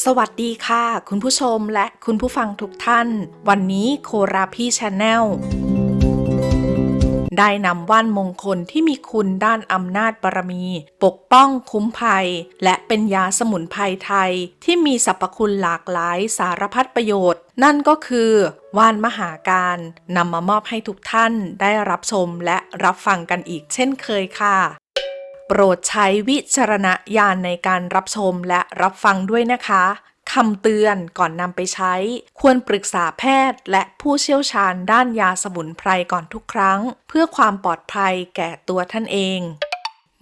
สวัสดีค่ะ คุณผู้ชมและคุณผู้ฟังทุกท่าน วันนี้โคราพี่ชาแนลได้นำว่านมงคลที่มีคุณด้านอำนาจบารมี ปกป้องคุ้มภัย และเป็นยาสมุนไพรไทย ที่มีสรรพคุณหลากหลายสารพัดประโยชน์ นั่นก็คือ ว่านมหาการนำมามอบให้ทุกท่านได้รับชมและรับฟังกันอีกเช่นเคยค่ะ โปรดใช้วิจารณญาณในการรับชมและรับฟังด้วยนะคะคำเตือนก่อนนำไปใช้ ควรปรึกษาแพทย์และผู้เชี่ยวชาญด้านยาสมุนไพรก่อนทุกครั้ง เพื่อความปลอดภัยแก่ตัวท่านเอง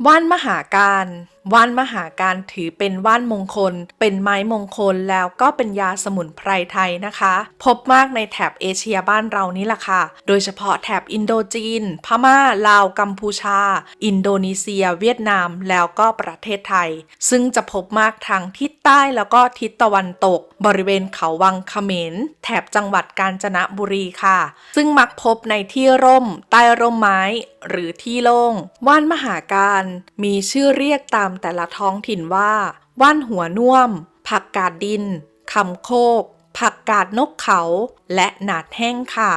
ว่านมหาการว่านมหาการถือเป็นว่านมงคล เป็นไม้มงคลแล้วก็เป็นยาสมุนไพรไทยนะคะ พบมากในแถบเอเชียบ้านเรานี่แหละค่ะ โดยเฉพาะแถบอินโดจีน พม่า ลาว กัมพูชา อินโดนีเซีย เวียดนาม แล้วก็ประเทศไทย ซึ่งจะพบมากทางทิศใต้แล้วก็ทิศตะวันตก บริเวณเขาวังเขมร แถบจังหวัดกาญจนบุรีค่ะ ซึ่งมักพบในที่ร่ม ใต้ร่มไม้ หรือที่โล่ง ว่านมหาการ มีชื่อเรียกตามแต่ละท้องถิ่นว่าว่านหัวน่วม ผักกาดดินคำโคก ผักกาดนกเขา และหนาดแห้งค่ะ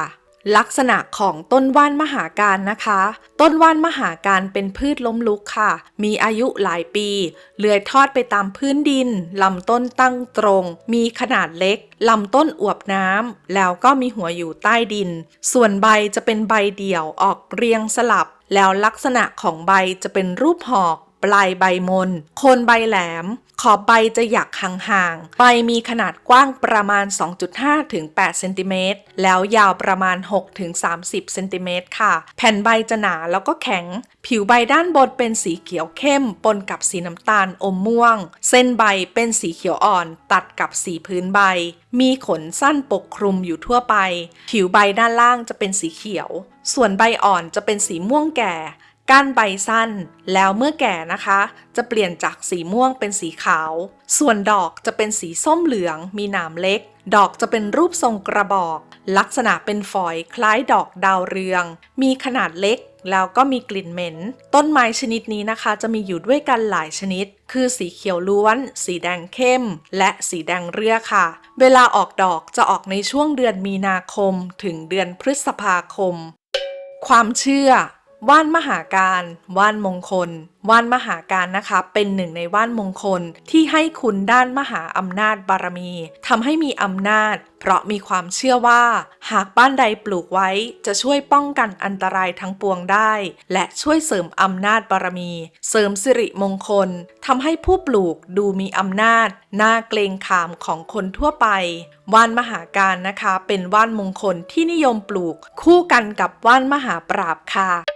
ลักษณะของต้นว่านมหาการนะคะ ต้นว่านมหาการเป็นพืชล้มลุกค่ะ มีอายุหลายปี เลื้อยทอดไปตามพื้นดิน ลำต้นตั้งตรง มีขนาดเล็ก ลำต้นอวบน้ำ แล้วก็มีหัวอยู่ใต้ดิน ส่วนใบจะเป็นใบเดี่ยวออกเรียงสลับแล้วลักษณะของใบจะเป็นรูปหอก ปลายใบมน โคนใบแหลม ขอบใบจะหยักห่างๆ ใบมีขนาดกว้างประมาณ 2.5ถึง8เซนติเมตร แล้วยาวประมาณ6ถึง30เซนติเมตรค่ะ แผ่นใบจะหนาแล้วก็แข็ง ผิวใบด้านบนเป็นสีเขียวเข้ม ปนกับสีน้ำตาลอมม่วง เส้นใบเป็นสีเขียวอ่อน ตัดกับสีพื้นใบ มีขนสั้นปกคลุมอยู่ทั่วไป ผิวใบด้านล่างจะเป็นสีเขียว ส่วนใบอ่อนจะเป็นสีม่วงแก่ ก้านใบสั้น แล้วเมื่อแก่นะคะ จะเปลี่ยนจากสีม่วงเป็นสีขาว ส่วนดอกจะเป็นสีส้มเหลือง มีหนามเล็ก ดอกจะเป็นรูปทรงกระบอก ลักษณะเป็นฝอยคล้ายดอกดาวเรือง มีขนาดเล็กแล้วก็มีกลิ่นเหม็น ต้นไม้ชนิดนี้นะคะ จะมีอยู่ด้วยกันหลายชนิด คือสีเขียวล้วน สีแดงเข้ม และสีแดงเรือค่ะ เวลาออกดอกจะออกในช่วงเดือนมีนาคม ถึงเดือนพฤษภาคม ความเชื่อ ว่านมหาการว่านมงคล ว่านมหาการนะคะ เป็นหนึ่งในว่านมงคลที่ให้คุณด้านมหาอำนาจบารมีทำให้มีอำนาจ เพราะมีความเชื่อว่า หากบ้านใดปลูกไว้จะช่วยป้องกันอันตรายทั้งปวงได้ และช่วยเสริมอำนาจบารมี เสริมสิริมงคลทำให้ผู้ปลูกดูมีอำนาจน่าเกรงขามของคนทั่วไปว่านมหาการนะคะ เป็นว่านมงคลที่นิยมปลูก คู่กันกับว่านมหาปราบค่ะ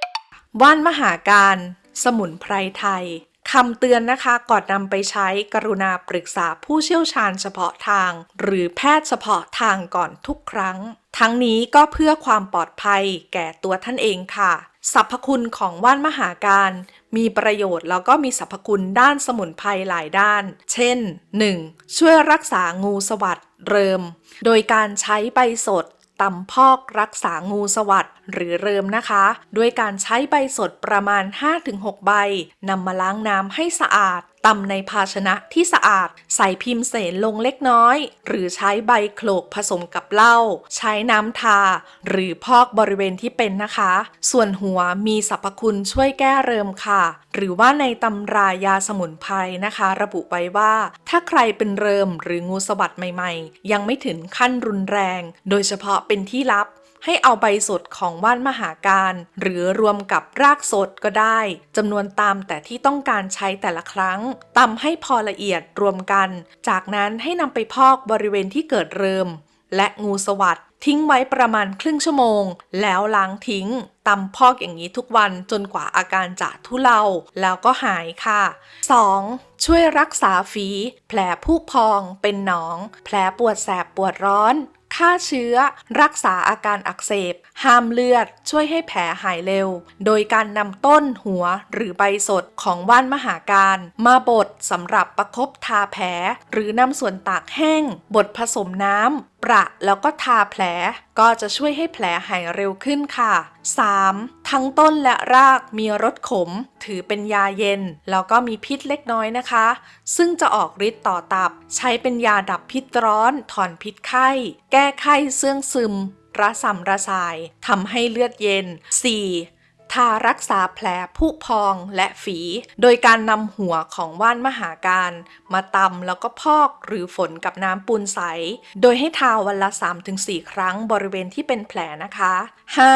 ว่านมหาการ สมุนไพรไทยคำเตือนนะคะก่อนนำไปใช้กรุณาปรึกษาผู้เชี่ยวชาญเฉพาะทาง หรือแพทย์เฉพาะทางก่อนทุกครั้ง ทั้งนี้ก็เพื่อความปลอดภัยแก่ตัวท่านเองค่ะสรรพคุณของว่านมหาการ มีประโยชน์แล้วก็มีสรรพคุณด้านสมุนไพรหลายด้าน เช่น 1. ช่วยรักษางูสวัสดเริม โดยการใช้ใบสด ตำพอกรักษางูสวัสดหรือเริมนะคะ ด้วยการใช้ใบสดประมาณ 5-6 ใบนำมาล้างน้ำให้สะอาด ตำในภาชนะที่สะอาด ใส่พิมพ์เสนลงเล็กน้อย หรือใช้ใบโขลกผสมกับเหล้าใช้น้ำทา หรือพอกบริเวณที่เป็นนะคะ ส่วนหัวมีสรรพคุณช่วยแก้เริมค่ะ หรือว่าในตำรายาสมุนไพรนะคะ ระบุไว้ว่า ถ้าใครเป็นเริมหรืองูสวัดใหม่ ๆ ยังไม่ถึงขั้นรุนแรง โดยเฉพาะเป็นที่ลับ ให้เอาใบสดของว่านมหาการ หรือรวมกับรากสดก็ได้จำนวนตามแต่ที่ต้องการใช้แต่ละครั้งตำให้พอละเอียดรวมกัน จากนั้นให้นำไปพอกบริเวณที่เกิดเริม และงูสวัสดทิ้งไว้ประมาณครึ่งชั่วโมง แล้วล้างทิ้งตำพอกอย่างนี้ทุกวันจนกว่าอาการจะทุเลาแล้วก็หายค่ะ 2. ช่วยรักษาฝี แผลผุพองเป็นหนอง แผลปวดแสบปวดร้อน ฆ่าเชื้อ รักษาอาการอักเสบ ห้ามเลือด ช่วยให้แผลหายเร็ว โดยการนำต้นหัวหรือใบสดของว่านมหาการ มาบดสำหรับประคบทาแผล หรือนำส่วนตากแห้ง บดผสมน้ำ ประแล้วก็ทาแผล ก็จะช่วยให้แผลหายเร็วขึ้นค่ะ 3. ทั้งต้นและรากมีรสขม ถือเป็นยาเย็น แล้วก็มีพิษเล็กน้อยนะคะ ซึ่งจะออกฤทธิ์ต่อตับ ใช้เป็นยาดับพิษร้อน ถอนพิษไข้ แก้ไข้เสื่องซึม ระสำระสายทำให้เลือดเย็น 4. ทารักษาแผลผุพองและฝี โดยการนำหัวของว่านมหาการ มาตำแล้วก็พอกหรือฝนกับน้ำปูนใส โดยให้ทาวันละ 3-4 ครั้งบริเวณที่เป็นแผลนะคะ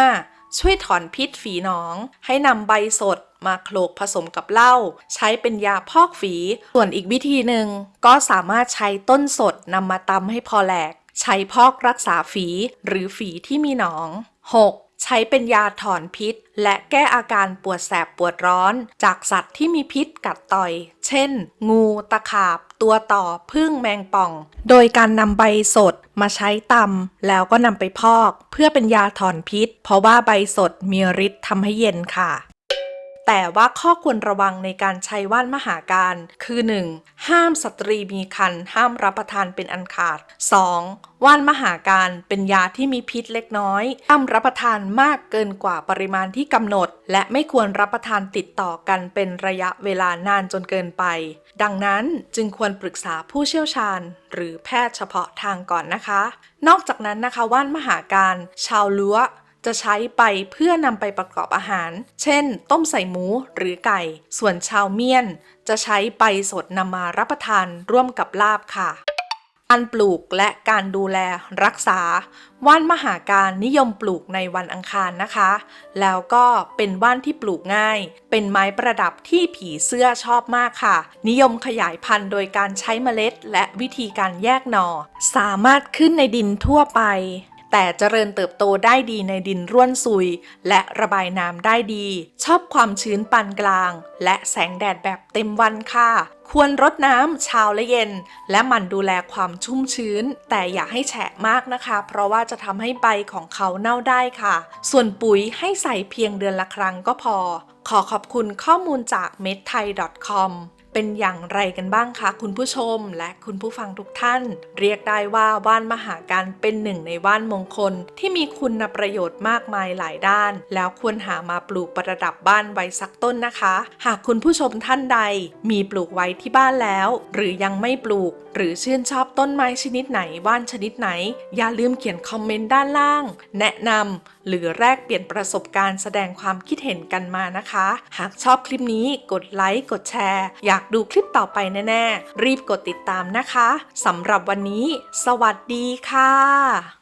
5. ช่วยถอนพิษฝีหนอง ให้นำใบสดมาโขลกผสมกับเหล้าใช้เป็นยาพอกฝี ส่วนอีกวิธีหนึ่งก็สามารถใช้ต้นสดนำมาตำให้พอแหลก ใช้พอกรักษาฝีหรือฝีที่มีหนอง 6. ใช้เป็นยาถอนพิษ และแก้อาการปวดแสบปวดร้อน จากสัตว์ที่มีพิษกัดต่อย เช่น งูตะขาบ ตัวต่อพึ่งแมงป่อง โดยการนำใบสดมาใช้ตำแล้วก็นำไปพอก เพื่อเป็นยาถอนพิษ เพราะว่าใบสดมีฤทธิ์ทำให้เย็นค่ะ แต่ว่าข้อควรระวังในการใช้ว่านมหาการ คือ 1. ห้ามสตรีมีครรภ์ห้ามรับประทานเป็นอันขาด 2. ว่านมหาการเป็นยาที่มีพิษเล็กน้อยห้ามรับประทานมากเกินกว่าปริมาณที่กำหนด และไม่ควรรับประทานติดต่อกันเป็นระยะเวลานานจนเกินไป ดังนั้นจึงควรปรึกษาผู้เชี่ยวชาญ หรือแพทย์เฉพาะทางก่อนนะคะ นอกจากนั้นนะคะว่านมหาการ ชาวลัว จะใช้ไปเพื่อนำไปประกอบอาหาร เช่น ต้มใส่หมูหรือไก่ ส่วนชาวเมียน จะใช้ใบสดนำมารับประทานร่วมกับลาบค่ะการปลูกและการดูแลรักษา ว่านมหาการนิยมปลูกในวันอังคารนะคะ แล้วก็เป็นว่านที่ปลูกง่าย เป็นไม้ประดับที่ผีเสื้อชอบมากค่ะ นิยมขยายพันธุ์โดยการใช้เมล็ด และวิธีการแยกหน่อ สามารถขึ้นในดินทั่วไป แต่เจริญเติบโตได้ดีในดินร่วนซุย และระบายน้ำได้ดี ชอบความชื้นปานกลาง และแสงแดดแบบเต็มวันค่ะควรรดน้ำเช้าและเย็น และหมั่นดูแลความชุ่มชื้น แต่อย่าให้แฉะมากนะคะ เพราะว่าจะทำให้ใบของเขาเน่าได้ค่ะ ส่วนปุ๋ยให้ใส่เพียงเดือนละครั้งก็พอ ขอขอบคุณข้อมูลจาก m e d t h a i c o m เป็นอย่างไรกันบ้างคะคุณผู้ชมและคุณผู้ฟังทุกท่าน เรียกได้ว่าว่านมหาการเป็นหนึ่งในว่านมงคล ที่มีคุณประโยชน์มากมายหลายด้าน แล้วควรหามาปลูกประดับบ้านไว้สักต้นนะคะ หากคุณผู้ชมท่านใด มีปลูกไว้ที่บ้านแล้ว หรือยังไม่ปลูก หรือชื่นชอบต้นไม้ชนิดไหนว่านชนิดไหน อย่าลืมเขียนคอมเมนต์ด้านล่าง แนะนำหรือแลกเปลี่ยนประสบการณ์แสดงความคิดเห็นกันมานะคะ หากชอบคลิปนี้กดไลค์กดแชร์ อยากากดูคลิปต่อไปแน่ ๆ รีบกดติดตามนะคะสำหรับวันนี้ สวัสดีค่ะ